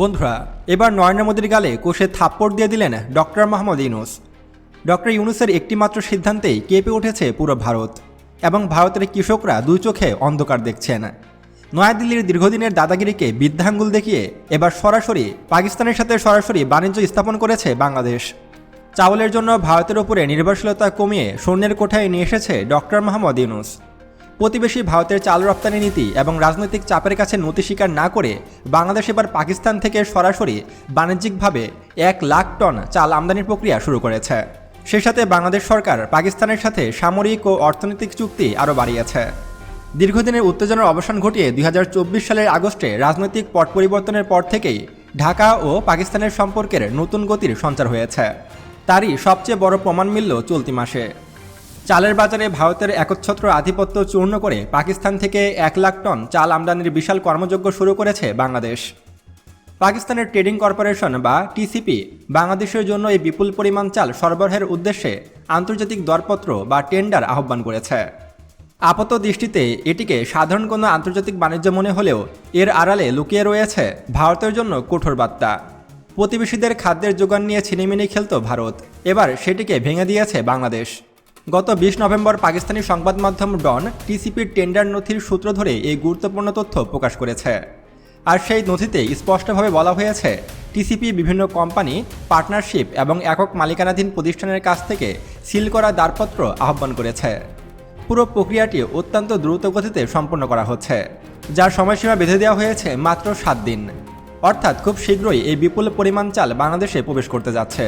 বন্ধুরা, এবার নরেন্দ্র মোদীর গালে কোষে থাপ্পড় দিয়ে দিলেন ডক্টর মোহাম্মদ ইউনুস। ডক্টর ইউনুসের একটিমাত্র সিদ্ধান্তেই কেঁপে উঠেছে পুরো ভারত এবং ভারতের কৃষকরা দুই চোখে অন্ধকার দেখছেন। নয়াদিল্লির দীর্ঘদিনের দাদাগিরিকে বৃদ্ধাঙ্গুল দেখিয়ে এবার সরাসরি পাকিস্তানের সাথে সরাসরি বাণিজ্য স্থাপন করেছে বাংলাদেশ। চাউলের জন্য ভারতের উপরে নির্ভরশীলতা কমিয়ে স্বর্ণের কোঠায় নিয়ে এসেছে ডক্টর মোহাম্মদ ইউনুস। প্রতিবেশী ভারতের চাল রপ্তানি নীতি এবং রাজনৈতিক চাপের কাছে নতি স্বীকার না করে বাংলাদেশ এবার পাকিস্তান থেকে সরাসরি বাণিজ্যিকভাবে এক লাখ টন চাল আমদানির প্রক্রিয়া শুরু করেছে। সেই সাথে বাংলাদেশ সরকার পাকিস্তানের সাথে সামরিক ও অর্থনৈতিক চুক্তি আরও বাড়িয়েছে। দীর্ঘদিনের উত্তেজনার অবসান ঘটিয়ে দুই হাজার চব্বিশ সালের আগস্টে রাজনৈতিক পট পরিবর্তনের পর থেকেই ঢাকা ও পাকিস্তানের সম্পর্কের নতুন গতির সঞ্চার হয়েছে। তারই সবচেয়ে বড় প্রমাণ মিলল চলতি মাসে। চালের বাজারে ভারতের একচ্ছত্র আধিপত্য চূর্ণ করে পাকিস্তান থেকে এক লাখ টন চাল আমদানির বিশাল কর্মযজ্ঞ শুরু করেছে বাংলাদেশ। পাকিস্তানের ট্রেডিং কর্পোরেশন বা টিসিপি বাংলাদেশের জন্য এই বিপুল পরিমাণ চাল সরবরাহের উদ্দেশ্যে আন্তর্জাতিক দরপত্র বা টেন্ডার আহ্বান করেছে। আপাত দৃষ্টিতে এটিকে সাধারণ কোনো আন্তর্জাতিক বাণিজ্য মনে হলেও এর আড়ালে লুকিয়ে রয়েছে ভারতের জন্য কঠোর বার্তা। প্রতিবেশীদের খাদ্যের যোগান নিয়ে ছিনিমিনি খেলত ভারত। এবার সেটিকে ভেঙে দিয়েছে বাংলাদেশ। গত বিশ নভেম্বর পাকিস্তানি সংবাদ মাধ্যম ডন টিসিপির টেন্ডার নথির সূত্র ধরে এই গুরুত্বপূর্ণ তথ্য প্রকাশ করেছে। আর সেই নথিতে স্পষ্টভাবে বলা হয়েছে, টিসিপি বিভিন্ন কোম্পানি, পার্টনারশিপ এবং একক মালিকানাধীন প্রতিষ্ঠানের কাছ থেকে সিল করা দারপত্র আহ্বান করেছে। পুরো প্রক্রিয়াটি অত্যন্ত দ্রুত গতিতে সম্পন্ন করা হচ্ছে, যার সময়সীমা বেঁধে দেওয়া হয়েছে মাত্র সাত দিন। অর্থাৎ খুব শীঘ্রই এই বিপুল পরিমাণ চাল বাংলাদেশে প্রবেশ করতে যাচ্ছে।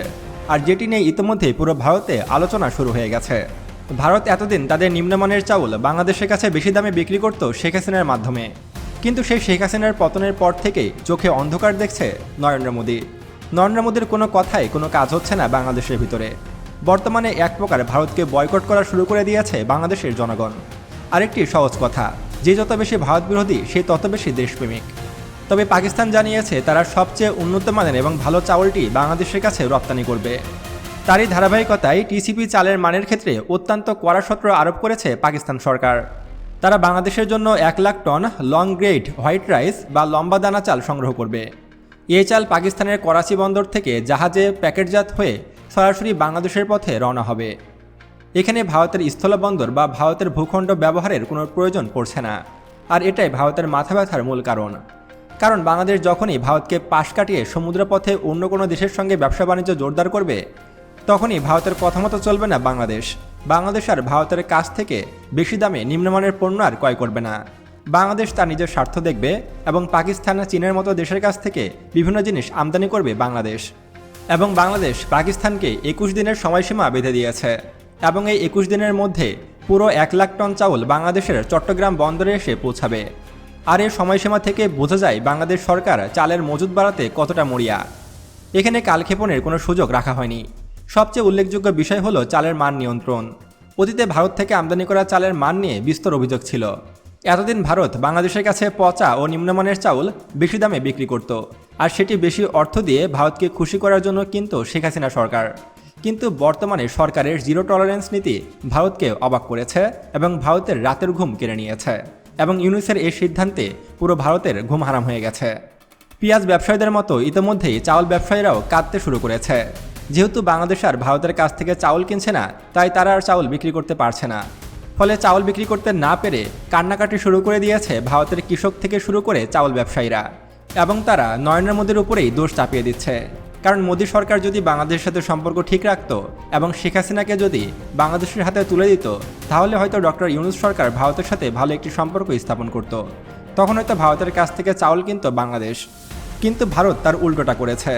আর যেটি নিয়ে ইতিমধ্যেই পুরো ভারতে আলোচনা শুরু হয়ে গেছে। ভারত এতদিন তাদের নিম্নমানের চাউল বাংলাদেশের কাছে বেশি দামে বিক্রি করত শেখ হাসিনার মাধ্যমে। কিন্তু সেই শেখ হাসিনার পতনের পর থেকেই চোখে অন্ধকার দেখছে নরেন্দ্র মোদী। নরেন্দ্র মোদীর কোনো কথাই কোনো কাজ হচ্ছে না বাংলাদেশের ভিতরে। বর্তমানে এক প্রকার ভারতকে বয়কট করা শুরু করে দিয়েছে বাংলাদেশের জনগণ। আরেকটি সহজ কথা, যে যত বেশি ভারত বিরোধী সে তত বেশি দেশপ্রেমিক। তবে পাকিস্তান জানিয়েছে তারা সবচেয়ে উন্নত মানের এবং ভালো চাউলটি বাংলাদেশের কাছে রপ্তানি করবে। তারই ধারাবাহিকতায় টিসিপি চালের মানের ক্ষেত্রে অত্যন্ত কড়া সত্র আরোপ করেছে পাকিস্তান সরকার। তারা বাংলাদেশের জন্য এক lakh ton long grade white rice বা লম্বা দানা চাল সংগ্রহ করবে। এই চাল পাকিস্তানের করাচি বন্দর থেকে জাহাজে প্যাকেটজাত হয়ে সরাসরি বাংলাদেশের পথে রওনা হবে। এখানে ভারতের স্থলবন্দর বা ভারতের ভূখণ্ড ব্যবহারের কোনো প্রয়োজন পড়ছে না। আর এটাই ভারতের মাথা ব্যথার মূল কারণ। কারণ বাংলাদেশ যখনই ভারতকে পাশ কাটিয়ে সমুদ্রপথে অন্য কোনো দেশের সঙ্গে ব্যবসা বাণিজ্য জোরদার করবে, তখনই ভারতের কথা মতো চলবে না বাংলাদেশ। বাংলাদেশ আর ভারতের কাছ থেকে বেশি দামে নিম্নমানের পণ্য আর ক্রয় করবে না। বাংলাদেশ তার নিজের স্বার্থ দেখবে এবং পাকিস্তান চীনের মতো দেশের কাছ থেকে বিভিন্ন জিনিস আমদানি করবে বাংলাদেশ। এবং বাংলাদেশ পাকিস্তানকে একুশ দিনের সময়সীমা বেঁধে দিয়েছে। এবং এই একুশ দিনের মধ্যে পুরো এক লাখ টন চাউল বাংলাদেশের চট্টগ্রাম বন্দরে এসে পৌঁছাবে। আর এর সময়সীমা থেকে বোঝা যায় বাংলাদেশ সরকার চালের মজুদ বাড়াতে কতটা মরিয়া। এখানে কালক্ষেপণের কোনো সুযোগ রাখা হয়নি। সবচেয়ে উল্লেখযোগ্য বিষয় হলো চালের মান নিয়ন্ত্রণ। অতীতে ভারত থেকে আমদানি করা চালের মান নিয়ে বিস্তর অভিযোগ ছিল। এতদিন ভারত বাংলাদেশের কাছে পচা ও নিম্নমানের চাউল বেশি দামে বিক্রি করত। আর সেটি বেশি অর্থ দিয়ে ভারতকে খুশি করার জন্য কিন্তু শেখ হাসিনা সরকার। কিন্তু বর্তমানে সরকারের জিরো টলারেন্স নীতি ভারতকে অবাক করেছে এবং ভারতের রাতের ঘুম কেড়ে নিয়েছে। এবং ইউনিসের এই সিদ্ধান্তে পুরো ভারতের ঘুম হারাম হয়ে গেছে। পেঁয়াজ ব্যবসায়ীদের মতো ইতিমধ্যেই চাউল ব্যবসায়ীরাও কাঁদতে শুরু করেছে। যেহেতু বাংলাদেশ আর ভারতের কাছ থেকে চাউল কিনছে না, তাই তারা আর চাউল বিক্রি করতে পারছে না। ফলে চাউল বিক্রি করতে না পেরে কান্নাকাটি শুরু করে দিয়েছে ভারতের কৃষক থেকে শুরু করে চাউল ব্যবসায়ীরা। এবং তারা নরেন্দ্র মোদীর উপরেই দোষ চাপিয়ে দিচ্ছে। কারণ মোদী সরকার যদি বাংলাদেশের সাথে সম্পর্ক ঠিক রাখত এবং শেখ হাসিনাকে যদি বাংলাদেশের হাতে তুলে দিত, তাহলে হয়তো ডক্টর ইউনুস সরকার ভারতের সাথে ভালো একটি সম্পর্ক স্থাপন করত। তখন হয়তো ভারতের কাছ থেকে চাউল কিনত বাংলাদেশ। কিন্তু ভারত তার উল্টোটা করেছে।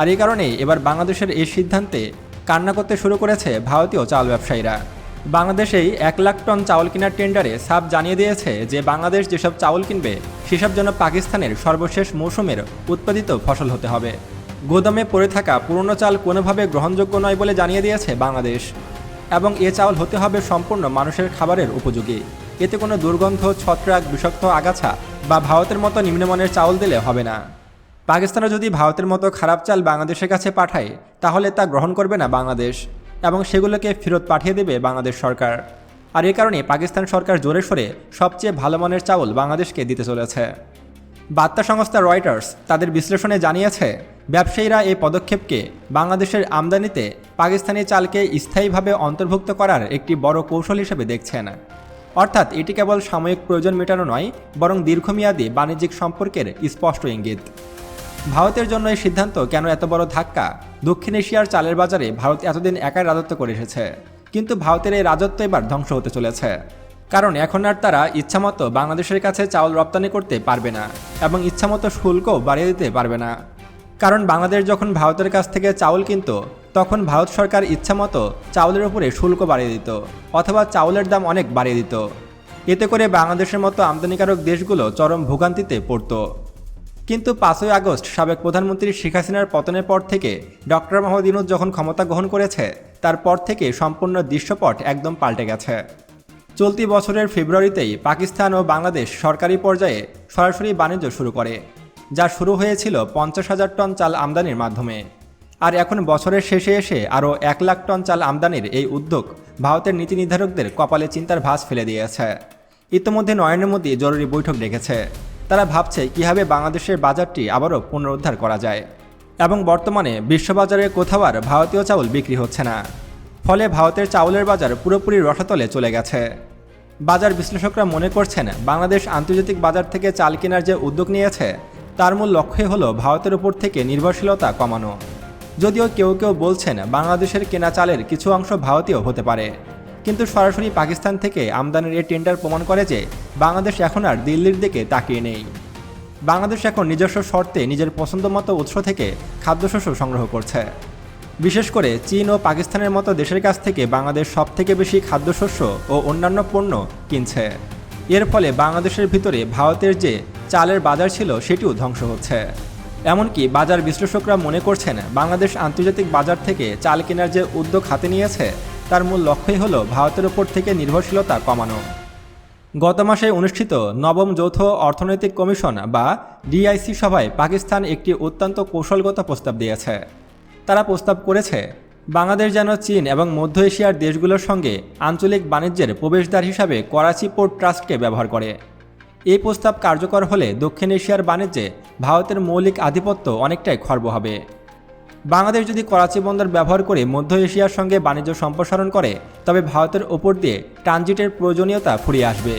আর এই কারণেই এবার বাংলাদেশের এই সিদ্ধান্তে কান্না করতে শুরু করেছে ভারতীয় চাল ব্যবসায়ীরা। বাংলাদেশেই এক লাখ টন চাউল কেনার টেন্ডারে সাব জানিয়ে দিয়েছে যে বাংলাদেশ যেসব চাউল কিনবে, সেসব যেন পাকিস্তানের সর্বশেষ মৌসুমের উৎপাদিত ফসল হতে হবে। গোদামে পড়ে থাকা পুরনো চাল কোনোভাবে গ্রহণযোগ্য নয় বলে জানিয়ে দিয়েছে বাংলাদেশ। এবং এ চাউল হতে হবে সম্পূর্ণ মানুষের খাবারের উপযোগী। এতে কোনো দুর্গন্ধ, ছত্রাক, বিষাক্ত আগাছা বা ভারতের মতো নিম্নমানের চাউল দিলে হবে না। পাকিস্তানে যদি ভারতের মতো খারাপ চাল বাংলাদেশের কাছে পাঠায়, তাহলে তা গ্রহণ করবে না বাংলাদেশ এবং সেগুলোকে ফেরত পাঠিয়ে দেবে বাংলাদেশ সরকার। আর এ কারণে পাকিস্তান সরকার জোরে সরে সবচেয়ে ভালো মানের চাউল বাংলাদেশকে দিতে চলেছে। বার্তা সংস্থা রয়টার্স তাদের বিশ্লেষণে জানিয়েছে ব্যবসায়ীরা এই পদক্ষেপকে বাংলাদেশের আমদানিতে পাকিস্তানি চালকে স্থায়ীভাবে অন্তর্ভুক্ত করার একটি বড় কৌশল হিসেবে দেখছেন। অর্থাৎ এটি কেবল সাময়িক প্রয়োজন মেটানো নয়, বরং দীর্ঘমেয়াদী বাণিজ্যিক সম্পর্কের স্পষ্ট ইঙ্গিত। ভারতের জন্য এই সিদ্ধান্ত কেন এত বড় ধাক্কা? দক্ষিণ এশিয়ার চালের বাজারে ভারত এতদিন একাই রাজত্ব করে এসেছে, কিন্তু ভারতের এই রাজত্ব এবার ধ্বংস হতে চলেছে। কারণ এখন আর তারা ইচ্ছামতো বাংলাদেশের কাছে চাউল রপ্তানি করতে পারবে না, এবং ইচ্ছামতো শুল্কও বাড়িয়ে দিতে পারবে না। কারণ বাংলাদেশ যখন ভারতের কাছ থেকে চাউল কিনত, তখন ভারত সরকার ইচ্ছামতো চাউলের উপরে শুল্ক বাড়িয়ে দিত, অথবা চাউলের দাম অনেক বাড়িয়ে দিত। এতে করে বাংলাদেশের মতো আমদানিকারক দেশগুলো চরম ভোগান্তিতে পড়তো। কিন্তু পাঁচই আগস্ট সাবেক প্রধানমন্ত্রী শেখ হাসিনার পতনের পর থেকে ডক্টর মোহাম্মদ যখন ক্ষমতা গ্রহণ করেছে, তারপর থেকে সম্পূর্ণ দৃশ্যপট একদম পাল্টে গেছে। চলতি বছরের ফেব্রুয়ারিতেই পাকিস্তান ও বাংলাদেশ সরকারি পর্যায়ে সরাসরি বাণিজ্য শুরু করে। যা শুরু হয়েছিল পঞ্চাশ হাজার টন চাল আমদানির মাধ্যমে। আর এখন বছরের শেষে এসে আরও এক লাখ টন চাল আমদানির এই উদ্যোগ ভারতের নীতি নির্ধারকদের কপালে চিন্তার ভাস ফেলে দিয়েছে। ইতিমধ্যে নরেন্দ্র মোদী জরুরি বৈঠক ডেকেছে। তারা ভাবছে কীভাবে বাংলাদেশের বাজারটি আবারও পুনরুদ্ধার করা যায়। এবং বর্তমানে বিশ্ববাজারে কোথাও আর ভারতীয় চাউল বিক্রি হচ্ছে না। ফলে ভারতের চাউলের বাজার পুরোপুরি রসাতলে চলে গেছে। বাজার বিশ্লেষকরা মনে করছেন, বাংলাদেশ আন্তর্জাতিক বাজার থেকে চাল কেনার যে উদ্যোগ নিয়েছে তার মূল লক্ষ্যই হলো ভারতের উপর থেকে নির্ভরশীলতা কমানো। যদিও কেউ কেউ বলছেন বাংলাদেশের কেনা চালের কিছু অংশ ভারতীয় হতে পারে। কিন্তু সরাসরি পাকিস্তান থেকে আমদানির এই টেন্ডার প্রমাণ করে যে বাংলাদেশ এখন আর দিল্লির দিকে তাকিয়ে নেই। বাংলাদেশ এখন নিজস্ব শর্তে নিজের পছন্দমতো উৎস থেকে খাদ্যশস্য সংগ্রহ করছে। বিশেষ করে চীন ও পাকিস্তানের মতো দেশের কাছ থেকে বাংলাদেশ সবথেকে বেশি খাদ্যশস্য ও অন্যান্য পণ্য কিনছে। এর ফলে বাংলাদেশের ভিতরে ভারতের যে চালের বাজার ছিল, সেটিও ধ্বংস হচ্ছে। এমনকি বাজার বিশ্লেষকরা মনে করছেন, বাংলাদেশ আন্তর্জাতিক বাজার থেকে চাল কেনার যে উদ্যোগ হাতে নিয়েছে, তার মূল লক্ষ্যই হল ভারতের ওপর থেকে নির্ভরশীলতা কমানো। গত মাসে অনুষ্ঠিত নবম যৌথ অর্থনৈতিক কমিশন বা ডিআইসি সভায় পাকিস্তান একটি অত্যন্ত কৌশলগত প্রস্তাব দিয়েছে। তারা প্রস্তাব করেছে, বাংলাদেশ যেন চীন এবং মধ্য এশিয়ার দেশগুলোর সঙ্গে আঞ্চলিক বাণিজ্যের প্রবেশদ্বার হিসাবে করাচি পোর্ট ট্রাস্টকে ব্যবহার করে। এই প্রস্তাব কার্যকর হলে দক্ষিণ এশিয়ার বাণিজ্যে ভারতের মৌলিক আধিপত্য অনেকটাই খর্ব হবে। বাংলাদেশ যদি করাচি বন্দর ব্যবহার করে মধ্য এশিয়ার সঙ্গে বাণিজ্য সম্প্রসারণ করে, তবে ভারতের ওপর দিয়ে ট্রানজিটের প্রয়োজনীয়তা ফুরিয়ে আসবে।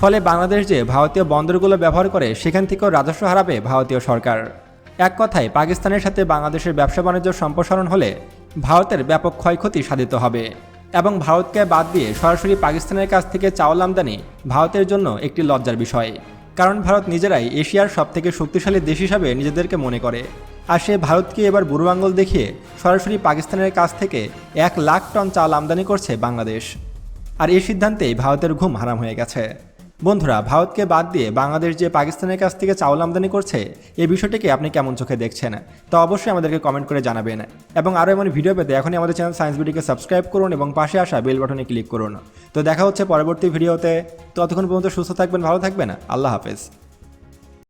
ফলে বাংলাদেশ যে ভারতীয় বন্দরগুলো ব্যবহার করে, সেখান থেকেও রাজস্ব হারাবে ভারতীয় সরকার। এক কথায়, পাকিস্তানের সাথে বাংলাদেশের ব্যবসা বাণিজ্য সম্প্রসারণ হলে ভারতের ব্যাপক ক্ষয়ক্ষতি সাধিত হবে। এবং ভারতকে বাদ দিয়ে সরাসরি পাকিস্তানের কাছ থেকে চাউল আমদানি ভারতের জন্য একটি লজ্জার বিষয়। কারণ ভারত নিজেরাই এশিয়ার সবথেকে শক্তিশালী দেশ হিসাবে নিজেদেরকে মনে করে। আর সে ভারতকে এবার বুড়ো আঙ্গুল দেখিয়ে সরাসরি পাকিস্তানের কাছ থেকে এক লাখ টন চাল আমদানি করছে বাংলাদেশ। আর এই সিদ্ধান্তেই ভারতের ঘুম হারাম হয়ে গেছে। বন্ধুরা, ভারতকে বাদ দিয়ে বাংলাদেশ যে পাকিস্তানের কাছ থেকে চাউল আমদানি করছে, এই বিষয়টিকে আপনি কেমন চোখে দেখছেন? তা অবশ্যই আমাদেরকে কমেন্ট করে জানাবেন। এবং আরও এমন ভিডিও পেতে এখনই আমাদের চ্যানেল সায়েন্স ভিডিওকে সাবস্ক্রাইব করুন এবং পাশে আসা বেল বাটনে ক্লিক করুন। তো দেখা হচ্ছে পরবর্তী ভিডিওতে ততক্ষণ পর্যন্ত সুস্থ থাকবেন, ভালো থাকবেন। আল্লাহ হাফেজ।